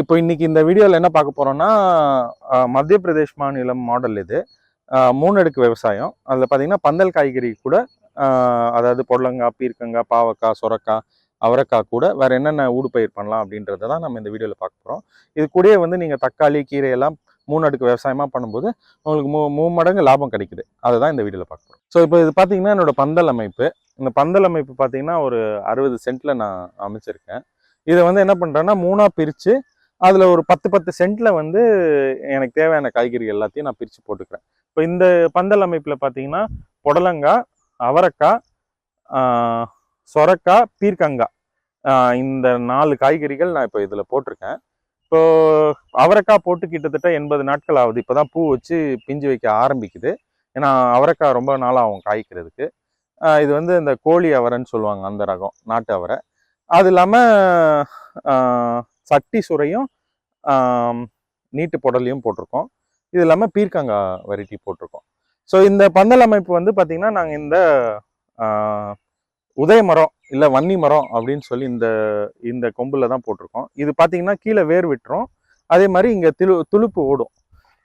இப்போ இன்னைக்கு இந்த வீடியோவில் என்ன பார்க்க போகிறோன்னா மத்திய பிரதேஷ் மாநிலம் மாடல் இது. மூணடுக்கு மூணு அடுக்கு விவசாயம். அதில் பார்த்தீங்கன்னா பந்தல் காய்கறி கூட அதாவது பொடலங்காய் பீர்க்கங்காய் பாவக்காய் சுரக்காய் அவரைக்காய் கூட வேறு என்னென்ன ஊடுபயிர் பண்ணலாம் அப்படின்றத தான் நம்ம இந்த வீடியோவில் பார்க்க போகிறோம் இது கூடயே வந்து நீங்கள் தக்காளி கீரை எல்லாம் மூணு அடுக்கு விவசாயமாக பண்ணும்போது உங்களுக்கு மூ மூணு மடங்கு லாபம் கிடைக்குது. அதை தான் இந்த வீடியோவில் பார்க்க போகிறோம் ஸோ இப்போ இது பார்த்தீங்கன்னா என்னோட பந்தல் அமைப்பு. இந்த பந்தல் அமைப்பு பார்த்தீங்கன்னா ஒரு அறுபது சென்ட்டில் நான் அமைச்சிருக்கேன். இதை வந்து என்ன பண்ணுறேன்னா மூணாக பிரித்து அதில் ஒரு பத்து பத்து சென்ட்டில் வந்து எனக்கு தேவையான காய்கறி எல்லாத்தையும் நான் பிரித்து போட்டுக்கிறேன். இப்போ இந்த பந்தல் அமைப்பில் பார்த்தீங்கன்னா புடலங்காய் அவரைக்காய் சொரக்காய் பீர்க்கங்காய் இந்த நாலு காய்கறிகள் நான் இப்போ இதில் போட்டிருக்கேன். இப்போ அவரைக்காய் போட்டு கிட்டத்தட்ட எண்பது நாட்கள் ஆகுது. இப்போ தான் பூ வச்சு பிஞ்சு வைக்க ஆரம்பிக்குது. ஏன்னா அவரைக்காய் ரொம்ப நாளாகும் காய்க்கிறதுக்கு. இது வந்து இந்த கோழி அவரைன்னு சொல்லுவாங்க அந்த ரகம் நாட்டு அவரை. அது இல்லாமல் சட்டி சுரையும் நீட்டு புடலையும் போட்டிருக்கோம். இது இல்லாமல் பீர்க்கங்காய் வெரைட்டி போட்டிருக்கோம். ஸோ இந்த பந்தல் அமைப்பு வந்து பார்த்திங்கன்னா நாங்கள் இந்த உதய மரம் இல்லை வன்னி மரம் அப்படின்னு சொல்லி இந்த இந்த கொம்பில் தான் போட்டிருக்கோம். இது பார்த்தீங்கன்னா கீழே வேர் விட்டுரும். அதே மாதிரி இங்கே துளு துளுப்பு ஓடும்.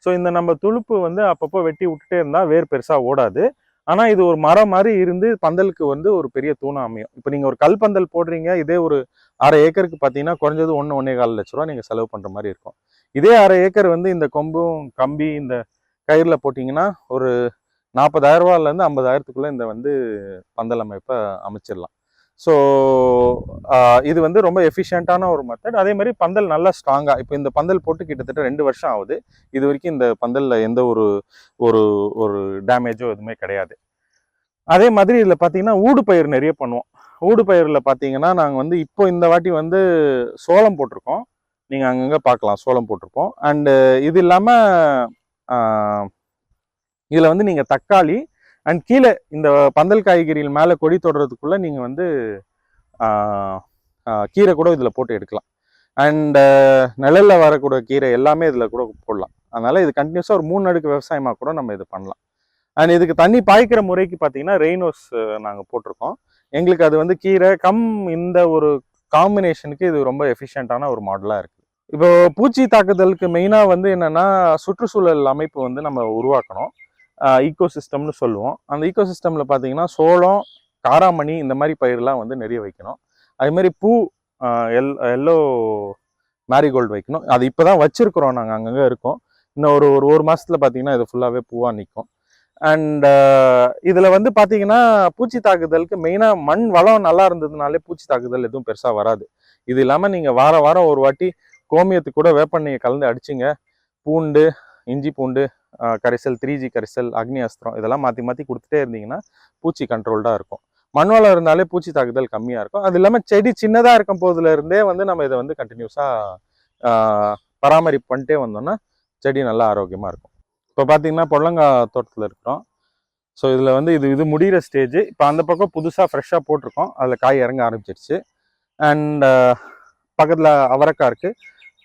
ஸோ இந்த நம்ம துளுப்பு வந்து அப்பப்போ வெட்டி விட்டுட்டே இருந்தால் வேர் பெருசாக ஓடாது. ஆனால் இது ஒரு மரம் மாதிரி இருந்து பந்தலுக்கு வந்து ஒரு பெரிய தூணாக அமையும். இப்போ நீங்கள் ஒரு கல் பந்தல் போடுறீங்க இதே ஒரு அரை ஏக்கருக்கு பார்த்தீங்கன்னா குறைஞ்சது ஒன்று ஒன்றே கால் லட்ச ரூபா நீங்கள் செலவு பண்ணுற மாதிரி இருக்கும். இதே அரை ஏக்கர் வந்து இந்த கொம்பும் கம்பி இந்த கயிறில் போட்டிங்கன்னா ஒரு நாற்பதாயிரரூவாலேருந்து ஐம்பதாயிரத்துக்குள்ளே இந்த வந்து பந்தல் அமைப்பை அமைச்சிடலாம். ஸோ இது வந்து ரொம்ப எஃபிஷியண்ட்டான ஒரு மெத்தட் அதே மாதிரி பந்தல் நல்லா ஸ்ட்ராங்காக இப்போ இந்த பந்தல் போட்டு கிட்டத்தட்ட ரெண்டு வருஷம் ஆகுது. இது வரைக்கும் இந்த பந்தலில் எந்த ஒரு ஒரு ஒரு டேமேஜோ எதுவுமே கிடையாது. அதே மாதிரி இதில் பார்த்தீங்கன்னா ஊடு பயிர் நிறைய பண்ணுவோம். ஊடு பயிரில் பார்த்தீங்கன்னா நாங்கள் வந்து இப்போ இந்த வாட்டி வந்து சோளம் போட்டிருக்கோம். நீங்கள் அங்கங்கே பார்க்கலாம் சோளம் போட்டிருப்போம். அண்டு இது இல்லாமல் இதில் வந்து நீங்கள் தக்காளி அண்ட் கீழே இந்த பந்தல் காய்கறிகள் மேலே கொடி தொடுறதுக்குள்ளே நீங்கள் வந்து கீரை கூட இதில் போட்டு எடுக்கலாம். அண்டு நிழலில் வரக்கூடிய கீரை எல்லாமே இதில் கூட போடலாம். அதனால் இது கண்டினியூஸாக ஒரு மூணு அடுக்கு விவசாயமாக கூட நம்ம இது பண்ணலாம். அண்ட் இதுக்கு தண்ணி பாய்க்கிற முறைக்கு பார்த்தீங்கன்னா ரெயினோஸ் நாங்கள் போட்டிருக்கோம். எங்களுக்கு அது வந்து கீரை கம் இந்த ஒரு காம்பினேஷனுக்கு இது ரொம்ப எஃபிஷியண்ட்டான ஒரு மாடலாக இருக்குது. இப்போ பூச்சி தாக்குதலுக்கு மெயினாக வந்து என்னென்னா சுற்றுச்சூழல் அமைப்பு வந்து நம்ம உருவாக்கணும். ஈக்கோ சிஸ்டம்னு சொல்லுவோம். அந்த ஈக்கோ சிஸ்டமில் பார்த்தீங்கன்னா சோளம் காராமணி இந்த மாதிரி பயிரெலாம் வந்து நிறைய வைக்கணும். அதுமாரி பூ எல் எல்லோ மேரிகோல்டு வைக்கணும். அது இப்போ தான் வச்சுருக்குறோம் நாங்கள் அங்கங்கே இருக்கோம். இன்னும் ஒரு ஒரு ஒரு மாதத்தில் பார்த்தீங்கன்னா இது ஃபுல்லாகவே பூவாக நிற்கும் அண்ட் இதில் வந்து பார்த்தீங்கன்னா பூச்சி தாக்குதலுக்கு மெயினாக மண் வளம் நல்லா இருந்ததுனாலே பூச்சி தாக்குதல் எதுவும் பெருசாக வராது. இது இல்லாமல் நீங்கள் வார வாரம் ஒரு வாட்டி கோமியத்துக்கு கூட வேப்பெண்ணெயை கலந்து அடிச்சிங்க. பூண்டு இஞ்சி பூண்டு கரைசல் த்ரீ ஜி கரைசல் அக்னி அஸ்திரம் இதெல்லாம் மாற்றி மாற்றி கொடுத்துட்டே இருந்தீங்கன்னா பூச்சி கண்ட்ரோல்டாக இருக்கும். மண் வளம் இருந்தாலே பூச்சி தாக்குதல் கம்மியாக இருக்கும். அது இல்லாமல் செடி சின்னதாக இருக்கும் போதுல இருந்தே வந்து நம்ம இதை வந்து கண்டினியூஸாக பராமரிப்பு பண்ணிட்டே வந்தோம்னா செடி நல்லா ஆரோக்கியமாக இருக்கும். இப்போ பார்த்தீங்கன்னா பொடலங்காய் தோட்டத்தில் இருக்கிறோம். ஸோ இதில் வந்து இது இது முடிகிற ஸ்டேஜ் இப்போ அந்த பக்கம் புதுசாக ஃப்ரெஷ்ஷாக போட்டிருக்கோம். அதில் காய் இறங்க ஆரம்பிச்சிருச்சு. அண்ட் பக்கத்தில் அவரைக்காய் இருக்குது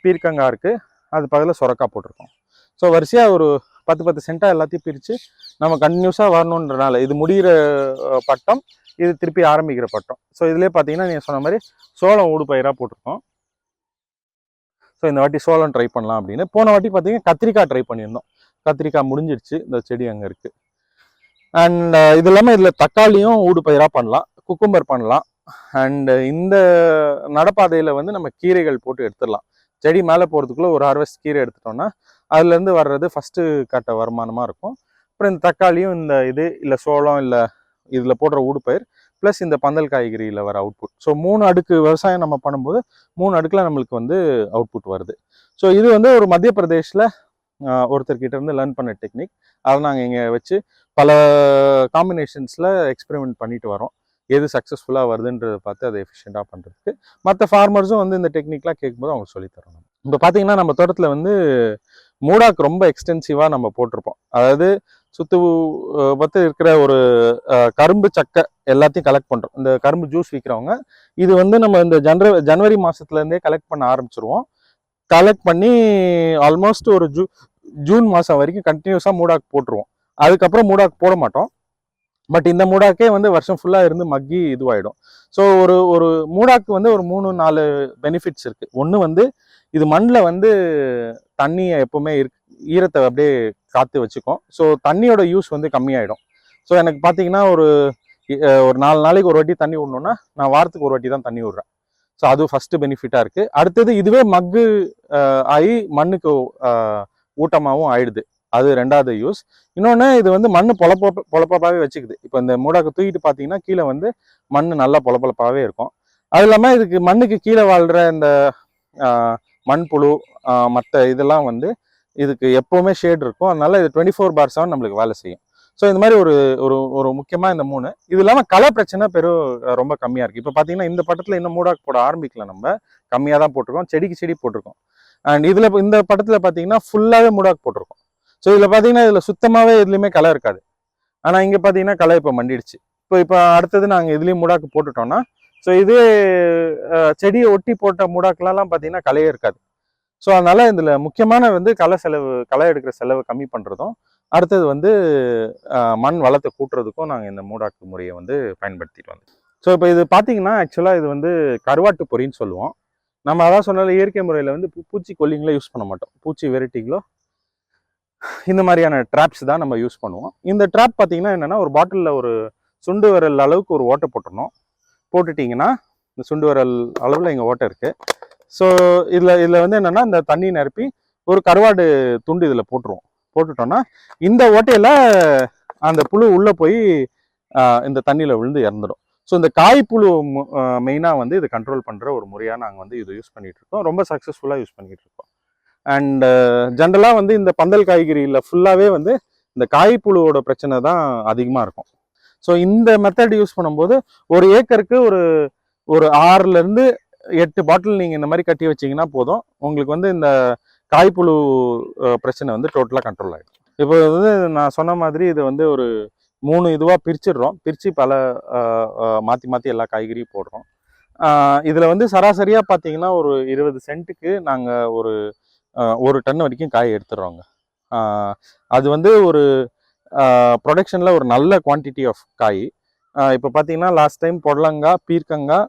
பீர்க்கங்காய் இருக்குது அது பக்கத்தில் சுரக்காய் போட்டிருக்கோம். ஸோ வரிசையாக ஒரு பத்து பத்து சென்ட்டாக எல்லாத்தையும் பிரித்து நம்ம கண்டினியூஸாக வரணுன்றனால இது முடிகிற பட்டம் இது திருப்பி ஆரம்பிக்கிற பட்டம். ஸோ இதிலே பார்த்தீங்கன்னா நீங்கள் சொன்ன மாதிரி சோளம் ஊடுபயிராக போட்டிருக்கோம். ஸோ இந்த வாட்டி சோளம் ட்ரை பண்ணலாம் அப்படின்னு. போன வாட்டி பார்த்தீங்கன்னா கத்திரிக்காய் ட்ரை பண்ணியிருந்தோம். கத்திரிக்காய் முடிஞ்சிருச்சு. இந்த செடி அங்கே இருக்குது அண்ட் இது இல்லாமல் இதில் தக்காளியும் ஊடு பயிராக பண்ணலாம். குக்கும்பர் பண்ணலாம். அண்ட் இந்த நடப்பாதையில் வந்து நம்ம கீரைகள் போட்டு எடுத்துடலாம். செடி மேலே போகிறதுக்குள்ளே ஒரு ஹார்வெஸ்ட் கீரை எடுத்துட்டோம்னா அதுலேருந்து வர்றது ஃபஸ்ட்டு கட்ட வருமானமாக இருக்கும். அப்புறம் இந்த தக்காளியும் இந்த இது இல்லை சோளம் இல்லை இதில் போடுற ஊடுபயிர் ப்ளஸ் இந்த பந்தல் காய்கறியில் வர அவுட்புட் ஸோ மூணு அடுக்கு விவசாயம் நம்ம பண்ணும்போது மூணு அடுக்கில் நம்மளுக்கு வந்து அவுட்புட் வருது. ஸோ இது வந்து ஒரு மத்திய பிரதேஷில் ஒருத்தர்கிட்ட இருந்து லேர்ன் பண்ண டெக்னிக் அதை நாங்கள் இங்கே வச்சு பல காம்பினேஷன்ஸில் எக்ஸ்பெரிமெண்ட் பண்ணிட்டு வரோம். எது சக்ஸஸ்ஃபுல்லாக வருதுன்றதை பார்த்து அதை எஃபிஷியண்ட்டாக பண்ணுறதுக்கு மற்ற ஃபார்மர்ஸும் வந்து இந்த டெக்னிக்லாம் கேட்கும்போது அவங்க சொல்லித் தரணும் இப்போ பார்த்தீங்கன்னா நம்ம தோட்டத்தில் வந்து மூடாக்கு ரொம்ப எக்ஸ்டென்சிவாக நம்ம போட்டிருப்போம். அதாவது சுத்து அஹ், பத்து இருக்கிற ஒரு கரும்பு சக்கை எல்லாத்தையும் கலெக்ட் பண்ணுறோம் இந்த கரும்பு ஜூஸ் விற்கிறவங்க இது வந்து நம்ம இந்த ஜனவரி ஜனவரி மாதத்துலேருந்தே கலெக்ட் பண்ண ஆரம்பிச்சிருவோம். கலெக்ட் பண்ணி ஆல்மோஸ்ட் ஒரு ஜூ ஜூன் மாதம் வரைக்கும் கண்டினியூஸாக மூடாக்கு போட்டுருவோம். அதுக்கப்புறம் மூடாக்கு போட மாட்டோம். பட் இந்த மூடாக்கே வந்து வருஷம் ஃபுல்லாக இருந்து மக்கி இதுவாயிடும். ஸோ ஒரு ஒரு மூடாக்கு வந்து ஒரு மூணு நாலு பெனிஃபிட்ஸ் இருக்கு. ஒன்று வந்து இது மண்ணில் வந்து தண்ணியை எப்பவுமே இருக்கு ஈரத்தை அப்படியே காத்து வச்சுக்கும். ஸோ தண்ணியோட யூஸ் வந்து கம்மியாயிடும். ஸோ எனக்கு பார்த்தீங்கன்னா ஒரு ஒரு நாலு நாளைக்கு ஒரு வாட்டி தண்ணி விடணும்னா நான் வாரத்துக்கு ஒரு வாட்டி தான் தண்ணி விடுறேன் ஸோ அது ஃபஸ்ட்டு பெனிஃபிட்டாக இருக்குது அடுத்தது இதுவே மக்கு ஆகி மண்ணுக்கு ஊட்டமாகவும் ஆயிடுது. அது ரெண்டாவது யூஸ் இன்னொன்று இது வந்து மண் பொழப்ப பொழப்பப்பாகவே வச்சுக்குது. இப்போ இந்த மூடாக்கு தூக்கிட்டு பார்த்தீங்கன்னா கீழே வந்து மண் நல்லா பொழப்பொழப்பாவே இருக்கும். அது இல்லாமல் இதுக்கு மண்ணுக்கு கீழே வாழ்கிற இந்த மண்புழு மற்ற இதெல்லாம் வந்து இதுக்கு எப்போவுமே ஷேட் இருக்கும். அதனால இது டுவெண்ட்டி ஃபோர் பார் செவன் நம்மளுக்கு வேலை செய்யும். ஸோ இந்த மாதிரி ஒரு ஒரு ஒரு முக்கியமாக இந்த மூணு. இது இல்லாமல் கலை பிரச்சனை பெரும் ரொம்ப கம்மியாக இருக்குது இப்போ பார்த்தீங்கன்னா இந்த பட்டத்தில் இன்னும் மூடாக்கு போட ஆரம்பிக்கல நம்ம. கம்மியாக தான் போட்டிருக்கோம். செடிக்கு செடி போட்டிருக்கோம். அண்ட் இதில் இந்த படத்தில் பார்த்தீங்கன்னா ஃபுல்லாகவே மூடாக்கு போட்டிருக்கோம். ஸோ இதில் பார்த்தீங்கன்னா இதில் சுத்தமாகவே எதுலேயுமே களை இருக்காது. ஆனால் இங்கே பார்த்தீங்கன்னா களை இப்போ மண்டிடுச்சு. இப்போ இப்போ அடுத்தது நாங்கள் இதுலேயும் மூடாக்கு போட்டுட்டோம்னா ஸோ இதே செடியை ஒட்டி போட்ட மூடாக்கெலாம் பார்த்தீங்கன்னா களையே இருக்காது. ஸோ அதனால் இதில் முக்கியமான வந்து களை செலவு களை எடுக்கிற செலவு கம்மி பண்ணுறதும் அடுத்தது வந்து மண் வளத்தை கூட்டுறதுக்கும் நாங்கள் இந்த மூடாக்கு முறையை வந்து பயன்படுத்திட்டு வந்தோம். ஸோ இப்போ இது பார்த்தீங்கன்னா ஆக்சுவலாக இது வந்து கருவாட்டு பொரின்னு சொல்லுவோம். நம்ம அதான் சொன்னால இயற்கை முறையில் வந்து பூச்சி கொல்லிங்களோ யூஸ் பண்ண மாட்டோம். பூச்சி வெரைட்டிங்களோ இந்த மாதிரியான ட்ராப்ஸ் தான் நம்ம யூஸ் பண்ணுவோம். இந்த ட்ராப் பார்த்தீங்கன்னா என்னென்னா ஒரு பாட்டிலில் ஒரு சுண்டு விரல் அளவுக்கு ஒரு ஓட்டை போட்டணும் போட்டுட்டிங்கன்னா இந்த சுண்டு விரல் அளவில் இங்கே ஓட்டை இருக்குது ஸோ இதில் இதில் வந்து என்னென்னா இந்த தண்ணி நிரப்பி ஒரு கருவாடு துண்டு இதில் போட்டுருவோம். போட்டுட்டோன்னா இந்த ஓட்டையில் அந்த புழு உள்ளே போய் இந்த தண்ணியில் விழுந்து இறந்துடும். ஸோ இந்த காய்ப்புழு மெயினாக வந்து இது கண்ட்ரோல் பண்ணுற ஒரு முறையாக நாங்கள் வந்து இது யூஸ் பண்ணிகிட்ருக்கோம் இருக்கோம். ரொம்ப சக்ஸஸ்ஃபுல்லாக யூஸ் பண்ணிகிட்ருக்கோம் இருக்கோம். அண்ட் ஜென்ரலாக uh, வந்து இந்த பந்தல் காய்கறியில் ஃபுல்லாகவே வந்து இந்த காய்ப்புழுவோட பிரச்சனை தான் அதிகமாக இருக்கும். ஸோ இந்த மெத்தட் யூஸ் பண்ணும்போது ஒரு ஏக்கருக்கு ஒரு ஒரு ஆறுலேருந்து எட்டு பாட்டில் நீங்கள் இந்த மாதிரி கட்டி வச்சீங்கன்னா போதும். உங்களுக்கு வந்து இந்த காய்ப்புழு பிரச்சனை வந்து டோட்டலாக கண்ட்ரோல் ஆகிடும் இப்போ வந்து நான் சொன்ன மாதிரி இது வந்து ஒரு மூணு இதுவாக பிரிச்சிடுறோம். பிரித்து பல மாற்றி மாற்றி எல்லா காய்கறியும் போடுறோம். இதில் வந்து சராசரியாக பார்த்தீங்கன்னா ஒரு இருபது சென்ட்டுக்கு நாங்கள் ஒரு ஒரு டன் வரைக்கும் காய் எடுத்துடுறோங்க அது வந்து ஒரு ப்ரொடக்ஷனில் ஒரு நல்ல குவான்டிட்டி ஆஃப் காய். இப்போ பார்த்தீங்கன்னா லாஸ்ட் டைம் புடலங்காய் பீர்க்கங்காய்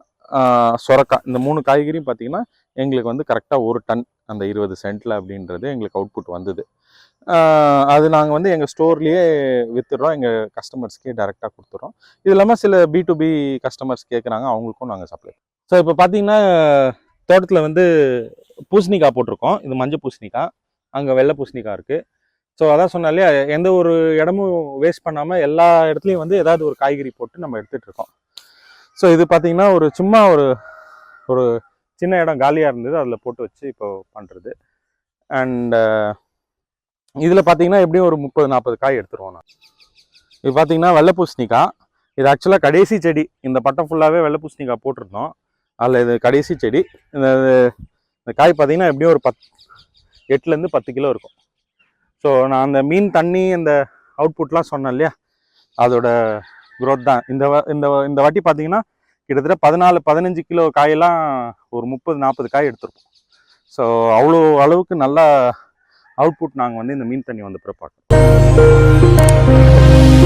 சொரக்காய் இந்த மூணு காய்கறியும் பார்த்தீங்கன்னா எங்களுக்கு வந்து கரெக்டாக ஒரு டன் அந்த இருபது சென்ட்டில் அப்படின்றது எங்களுக்கு அவுட்புட் வந்தது. அது நாங்கள் வந்து எங்கள் ஸ்டோர்லேயே விற்றுடுறோம் எங்கள் கஸ்டமர்ஸ்க்கே டைரெக்டாக கொடுத்துறோம் இது இல்லாமல் சில பி டு பி கஸ்டமர்ஸ் கேட்குறாங்க அவங்களுக்கும் நாங்கள் சப்ளை ஸோ இப்போ பார்த்தீங்கன்னா தோட்டத்தில் வந்து பூசணிக்காய் போட்டிருக்கோம். இது மஞ்சள் பூசணிக்காய். அங்கே வெள்ளை பூசணிக்காய் இருக்குது ஸோ அதான் சொன்னாலே எந்த ஒரு இடமும் வேஸ்ட் பண்ணாமல் எல்லா இடத்துலையும் வந்து ஏதாவது ஒரு காய்கறி போட்டு நம்ம எடுத்துகிட்டு இருக்கோம். ஸோ இது பார்த்தீங்கன்னா ஒரு சும்மா ஒரு ஒரு சின்ன இடம் காலியாக இருந்தது. அதில் போட்டு வச்சு இப்போ பண்ணுறது அண்டு இதில் பார்த்தீங்கன்னா எப்படியும் ஒரு முப்பது நாற்பது காய் எடுத்துருவோம் நான். இது பார்த்தீங்கன்னா வெள்ளை பூசணிக்காய். இது ஆக்சுவலாக கடைசி செடி. இந்த பட்டம் ஃபுல்லாகவே வெள்ளை பூசணிக்காய் போட்டிருந்தோம். அதில் இது கடைசி செடி. இந்த இந்த காய் பார்த்தீங்கன்னா எப்படியும் ஒரு பத் எட்டுலேருந்து பத்து கிலோ இருக்கும். ஸோ நான் அந்த மீன் தண்ணி அந்த அவுட்புட்லாம் சொன்னேன் இல்லையா? அதோட க்ரோத் தான். இந்த வ- இந்த இந்த வாட்டி பார்த்தீங்கன்னா கிட்டத்தட்ட பதினாலு பதினஞ்சு கிலோ காயெல்லாம் ஒரு முப்பது நாற்பது காய் எடுத்திருப்போம். ஸோ அவ்வளோ அளவுக்கு நல்லா அவுட்புட் நாங்கள் வந்து இந்த மீன் தண்ணி வந்து பிறப்பாக்கோம்